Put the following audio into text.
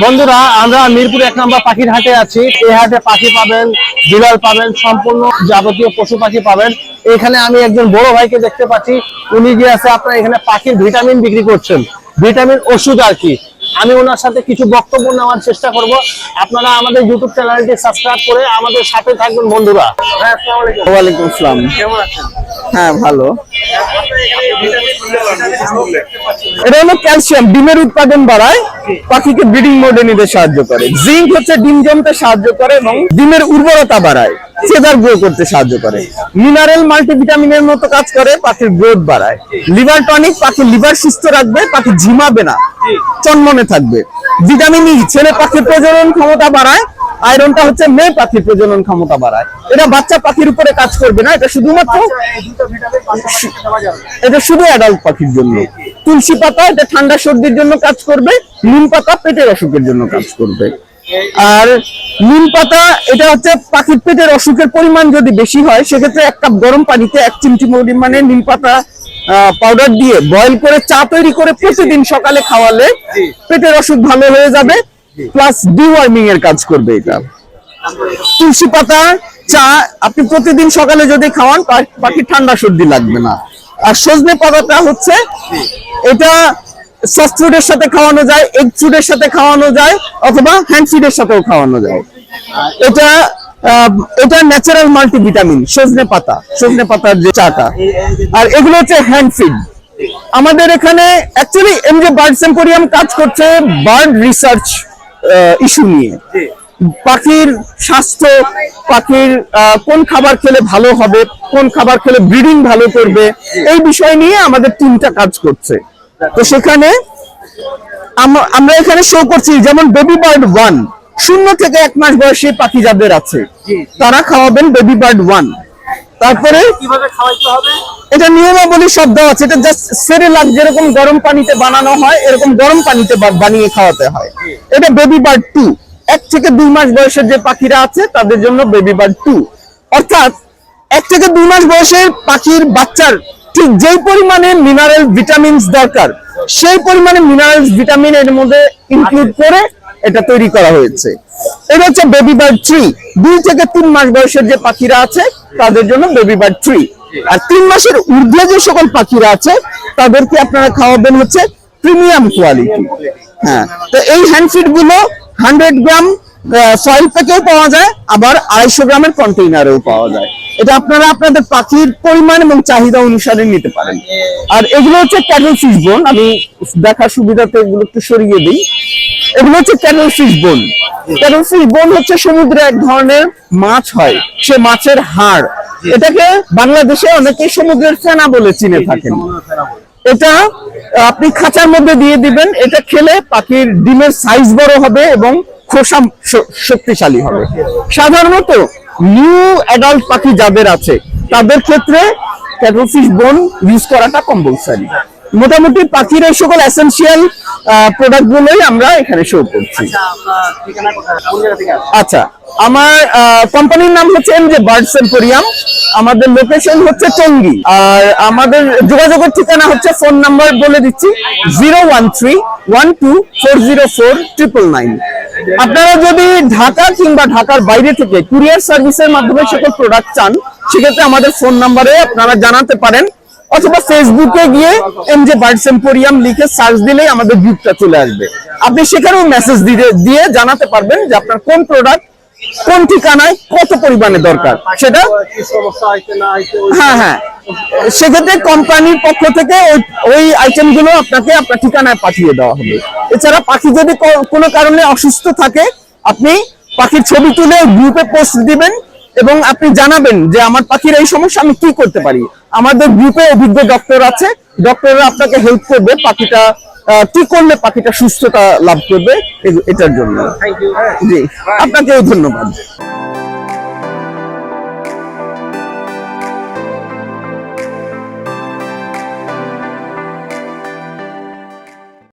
বন্ধুরা, আমরা মিরপুর এক নম্বর পাখির হাটে আছি। এই হাটে পাখি পাবেন বিড়াল পাবেন, সম্পূর্ণ যাবতীয় পশু পাখি পাবেন। এখানে আমি একজন বড় ভাইকে দেখতে পাচ্ছি। উনি যে আছে আপনার এখানে পাখির ভিটামিন বিক্রি করছেন। ভিটামিন ওষুধ আর কি। আমি ওনার সাথে কিছু বক্তব্য নেওয়ার চেষ্টা করব। আপনারা আমাদের ইউটিউব চ্যানেলটি সাবস্ক্রাইব করে আমাদের সাথে থাকবেন বন্ধুরা। হ্যাঁ ওয়ালাইকুম আসসালাম। কেমন আছেন? হ্যাঁ ভালো। এটা হলো ক্যালসিয়াম ডিমের উৎপাদন বাড়ায় পাখিকে ব্রিডিং মোডে নিতে সাহায্য করে। জিঙ্ক হচ্ছে ডিম জমতে সাহায্য করে এবং ডিমের উর্বরতা বাড়ায়। ফেদার গ্রো করতে সাহায্য করে। মিনারেল মাল্টিভিটামিনের মতো কাজ করে, পাখির গ্রোথ বাড়ায়। লিভার টনিক পাখির লিভার সুস্থ রাখবে, পাখি ঝিমাবে না। চনমনে থাকবে। ভিটামিন ই ছেলে পাখির প্রজনন ক্ষমতা বাড়ায় আয়রনটা হচ্ছে মেয়ে পাখির প্রজনন ক্ষমতা বাড়ায়। এটা বাচ্চা পাখির উপরে কাজ করবে না, এটা শুধুমাত্র এটা শুধু অ্যাডাল্ট পাখির জন্য। তুলসী পাতা, এটা ঠান্ডা সর্দির জন্য কাজ করবে, নিম পাতা, পেটের অসুখের জন্য কাজ করবে। আর নিম পাতা এটা হচ্ছে পাখির পেটের অসুখের পরিমাণ যদি বেশি হয় সেক্ষেত্রে এক কাপ গরম পানিতে এক চিমটি পরিমাণে নিম পাতা পাউডার দিয়ে বয়েল করে চা তৈরি করে প্রতিদিন সকালে খাওয়ালে পেটের অসুখ ভালো হয়ে যাবে প্লাস ডিওয়ার্মিং এর কাজ করবে এটা। তুলসী পাতা চা আপনি প্রতিদিন সকালে যদি খাওয়ান পা- পাখির ঠান্ডা সর্দি লাগবে না। আর সজনে পাতাটা হচ্ছে এটা সফট ফুডের সাথে খাওয়ানো যায়, এগ ফুডের সাথে খাওয়ানো যায়, অথবা হ্যান্ড ফিডের সাথেও খাওয়ানো যায়। এটা এটা ন্যাচারাল মাল্টিভিটামিন সজনে পাতা, সজনে পাতার যে চাটা। আর এগুলো হচ্ছে হ্যান্ড ফিড আমাদের এখানে অ্যাকচুয়ালি এম যে বার্ড সেম্পোরিয়াম কাজ করছে বার্ড রিসার্চ ইস্যু নিয়ে। পাখির স্বাস্থ্য, পাখির কোন খাবার খেলে ভালো হবে, কোন খাবার খেলে ব্রিডিং ভালো করবে, এই বিষয় নিয়ে আমাদের টিমটা কাজ করছে। তো সেখানে আমরা এখানে শো করছি যেমন বেবি বার্ড ওয়ান শূন্য থেকে এক মাস বয়সে পাখি যাদের আছে তারা খাওয়াবেন বেবি বার্ড ওয়ান তারপরে কীভাবে খাওয়াইতে হবে? এটা নিয়মাবলী সব দেওয়া আছে এটা জাস্ট সেরেলাক যেরকম গরম পানিতে বানানো হয় এরকম গরম পানিতে বানিয়ে খাওয়াতে হয়। এটা বেবি বার্ড টু এক থেকে দুই মাস বয়সের যে পাখিরা আছে তাদের জন্য বেবি বার্ড টু অর্থাৎ এক থেকে দুই মাস বয়সের পাখির বাচ্চার ঠিক যেই পরিমাণে মিনারেল ভিটামিনস দরকার, সেই পরিমাণে মিনারেলস ভিটামিন এর মধ্যে ইনক্লুড করে এটা তৈরি করা হয়েছে। এটা হচ্ছে বেবি বার্ড ট্রি দুই থেকে তিন মাস বয়সের যে পাখিরা আছে, তাদের জন্য বেবি বার্ড ট্রি আর তিন মাসের ঊর্ধ্বে যে সকল পাখিরা আছে, তাদেরকে আপনারা খাওয়াবেন হচ্ছে প্রিমিয়াম কোয়ালিটি হ্যাঁ তো এই হ্যান্ডফিডগুলো হান্ড্রেড গ্রাম সয়েল প্যাকেও পাওয়া যায়, আবার আড়াইশো গ্রামের কন্টেইনারেও পাওয়া যায়। এটা আপনারা আপনাদের পাখির পরিমাণ এবং চাহিদা অনুসারে নিতে পারেন। আর এগুলো হচ্ছে ক্যাটল ফিশ বোন আমি দেখার সুবিধাতে এগুলো একটু সরিয়ে দিই। এগুলো হচ্ছে cuttle fish bone cuttle fish bone হচ্ছে সমুদ্রে এক ধরনের মাছ হয়। সে মাছের হাড়। এটাকে বাংলাদেশে অনেকে সমুদ্রের ফেনা বলে চিনে থাকেন। এটা আপনি খাঁচার মধ্যে দিয়ে দিবেন। এটা খেলে পাখির ডিমের সাইজ বড় হবে এবং খোসা শক্তিশালী হবে। সাধারণত নিউ অ্যাডাল্ট পাখি যাদের আছে, তাদের ক্ষেত্রে ক্যাটলফিশ বোন ইউজ করাটা কম্পালসারি মোটামুটি পাখির এই সকল এসেনশিয়াল প্রোডাক্ট গুলোই আমরা এখানে শো করছি? আচ্ছা আমার কোম্পানির নাম হচ্ছে এম যে বার্ড সেম্পোরিয়াম আমাদের লোকেশন হচ্ছে টঙ্গী। আর আমাদের যোগাযোগের ঠিকানা হচ্ছে ফোন নাম্বার বলে দিচ্ছি zero one three one two four zero four triple nine আপনারা যদি ঢাকা কিংবা ঢাকার বাইরে থেকে কুরিয়ার সার্ভিসের মাধ্যমে সকল প্রোডাক্ট চান সেক্ষেত্রে আমাদের ফোন নাম্বারে আপনারা জানাতে পারেন অথবা ফেসবুকে গিয়ে এম যে বার্ড সেম্পোরিয়াম লিখে সার্চ দিলেই আমাদের গ্রুপটা চলে আসবে। আপনি সেখানেও মেসেজ দিয়ে দিয়ে জানাতে পারবেন যে আপনার কোন প্রোডাক্ট কোন ঠিকানায় কত পরিমাণে দরকার সেটা হ্যাঁ হ্যাঁ। সেক্ষেত্রে কোম্পানির পক্ষ থেকে ওই- আইটেমগুলো আপনাকে আপনার ঠিকানায় পাঠিয়ে দেওয়া হবে। এছাড়া পাখি যদি কোনো কারণে অসুস্থ থাকে আপনি পাখির ছবি তুলে গ্রুপে পোস্ট দিবেন এবং আপনি জানাবেন যে আমার পাখির এই সমস্যা আমি কি করতে পারি? আমাদের গ্রুপে অভিজ্ঞ ডক্টর আছে। ডক্টররা আপনাকে হেল্প করবে পাখিটা কি করলে পাখিটা সুস্থতা লাভ করবে এটার জন্য। জি আপনাকেও ধন্যবাদ।